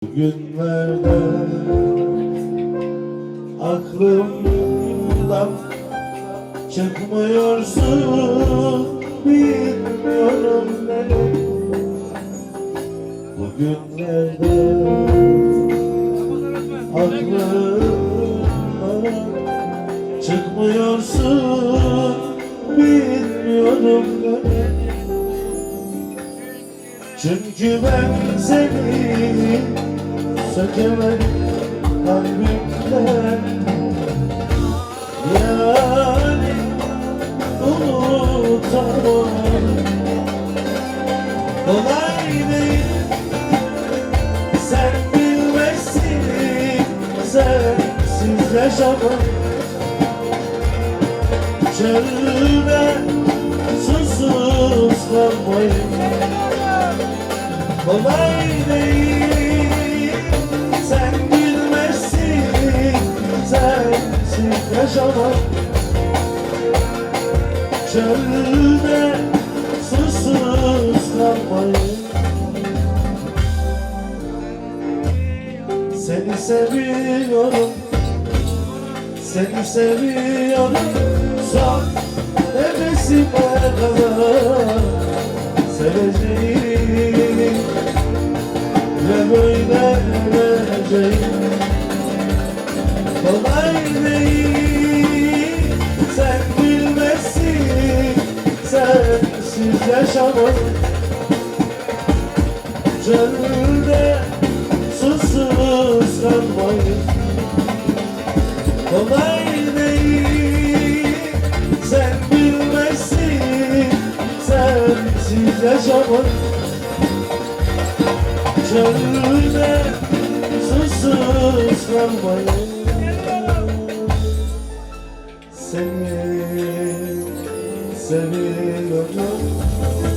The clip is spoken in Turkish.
Günlerde aklımdan çıkmıyorsun bilmiyorum ne Bugünlerde aklımdan çıkmıyorsun bilmiyorum ne çünkü ben seni sökemedim kalbimden Yani unutamam. Kolay değil. Sen bilmezsin. Sensiz yaşamam. Çölde susuz kalmayı. Kolay değil Çölde susuz kalmayı. Seni seviyorum Seni seviyorum. Son nefesime kadar. Seveceğim Ve böyle öleceğim Kolay Sensiz yaşamak Çölde susuz kalmayı Kolay değil. Sen bilmezsin. Sensiz yaşamak Çölde susuz kalmayı Seni seviyorum